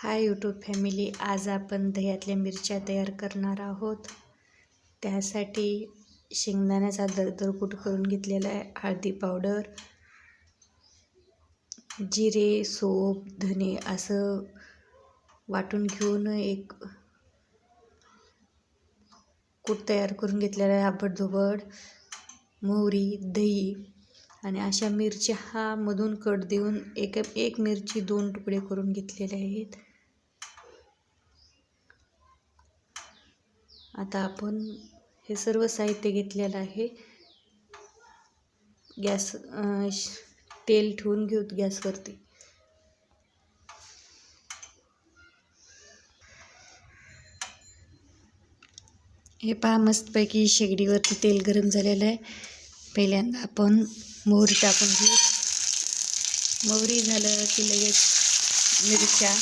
Hi YouTube family आज आपण दह्यातल्या मिरच्या तयार करणार आहोत. त्यासाठी शेंगदाण्याचा दरदर कूट करून घेतलेला आहे हळदी पावडर जिरे सोप धने असं वाटून घेऊन एक कूट तयार करून घेतलेला आहे आबडधोबड मोहरी दही आणि अशा मिरच्या हा मधून कट देऊन एक एक मिरची दोन तुकडे करून घेतलेले आहेत. आता आपण हे सर्व साहित्य घेतलेलं आहे. गॅस तेल ठेवून घेऊ गॅसवरती. हे पहा मस्तपैकी शेगडीवरती तेल गरम झालेलं आहे. पहिल्यांदा आपण मोहरी टाकून घेऊ. मोहरी झालं की लगेच मिरच्या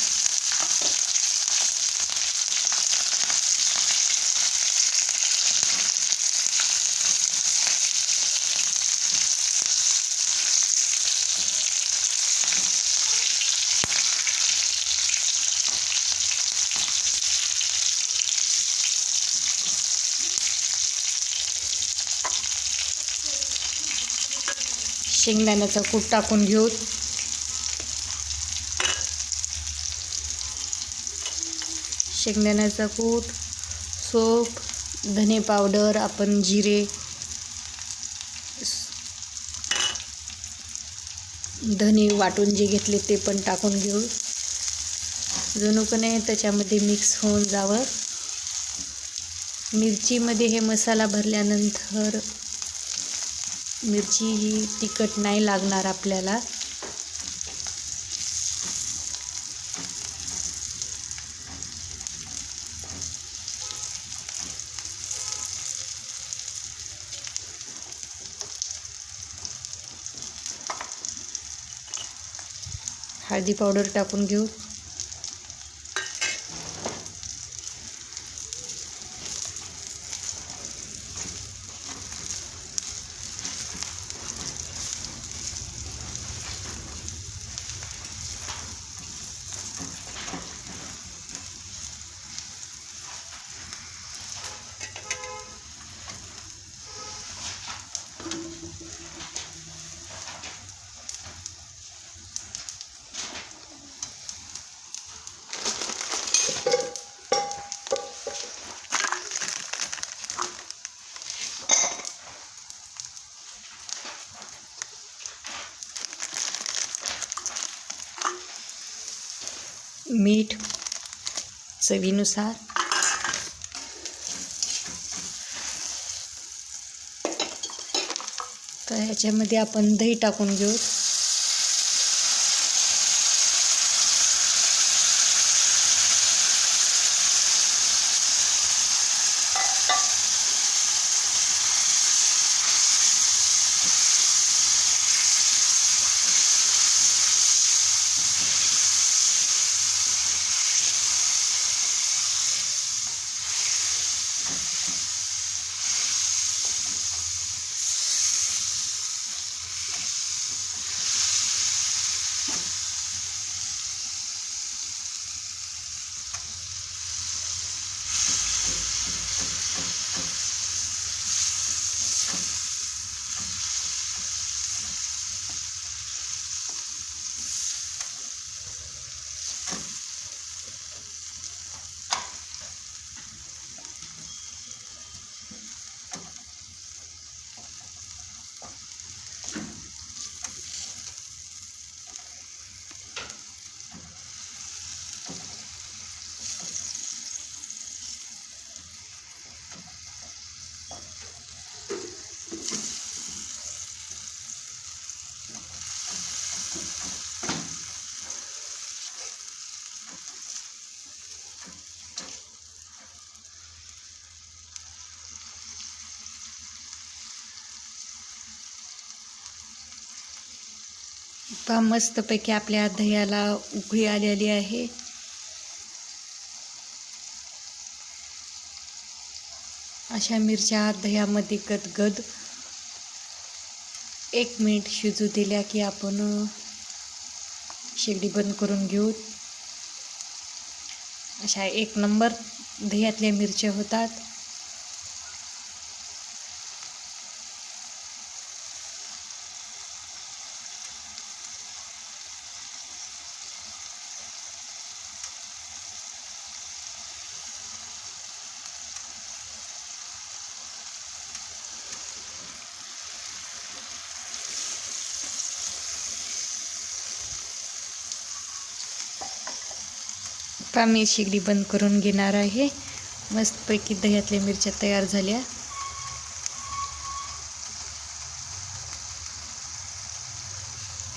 शेंगदाण्याचा कूट टाकून घेऊ. शेंगदाण्याचा कूट सोप धने पावडर आपण जिरे धने वाटून जे घेतले ते पण टाकून घेऊ. जणूकने त्याच्यामध्ये मिक्स होऊन जावं. मिरचीमध्ये हे मसाला भरल्यानंतर मिरची ही तिखट नाही लागणार आपल्याला. हळदी पावडर टाकून घेऊ. मीठ चवीनुसार. तर ह्याच्यामध्ये आपण दही टाकून घेऊ. पहा मस्तपैकी आपल्या दह्याला उकळी आलेली आहे. अशा मिरच्या दह्यामध्ये गदगद. एक मिनिट शिजू दिल्या की आपण शेगडी बंद करून घेऊ. अशा एक नंबर दह्यातल्या मिरच्या होतात. आता मी शेगडी बंद करून घेणार आहे. मस्तपैकी दह्यातल्या मिरच्या तयार झाल्या.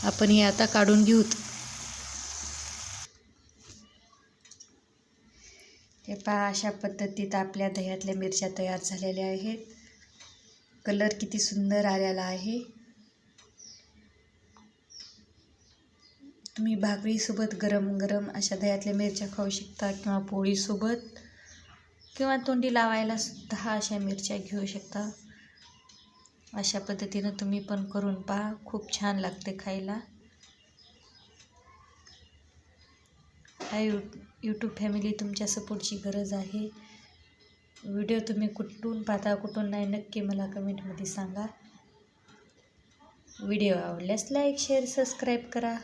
आपण हे आता काढून घेऊत. हे पहा अशा पद्धतीत आपल्या दह्यातल्या मिरच्या तयार झालेल्या आहेत. कलर किती सुंदर आलेला आहे. तुम्ही भाकरीसोबत गरम गरम अशा दह्यातल्या मिरच्या खाऊ शकता किंवा पोळीसोबत किंवा तोंडी लावायला सुद्धा अशा मिरच्या घेऊ शकता. अशा पद्धतीनं तुम्ही पण करून पहा. खूप छान लागते खायला. हाय यू यूट्यूब फॅमिली तुमच्या सपोर्टची गरज आहे. व्हिडिओ तुम्ही कुठून पाहता कुठून नाही नक्की मला कमेंटमध्ये सांगा. व्हिडिओ आवडल्यास लाईक शेअर सबस्क्राईब करा.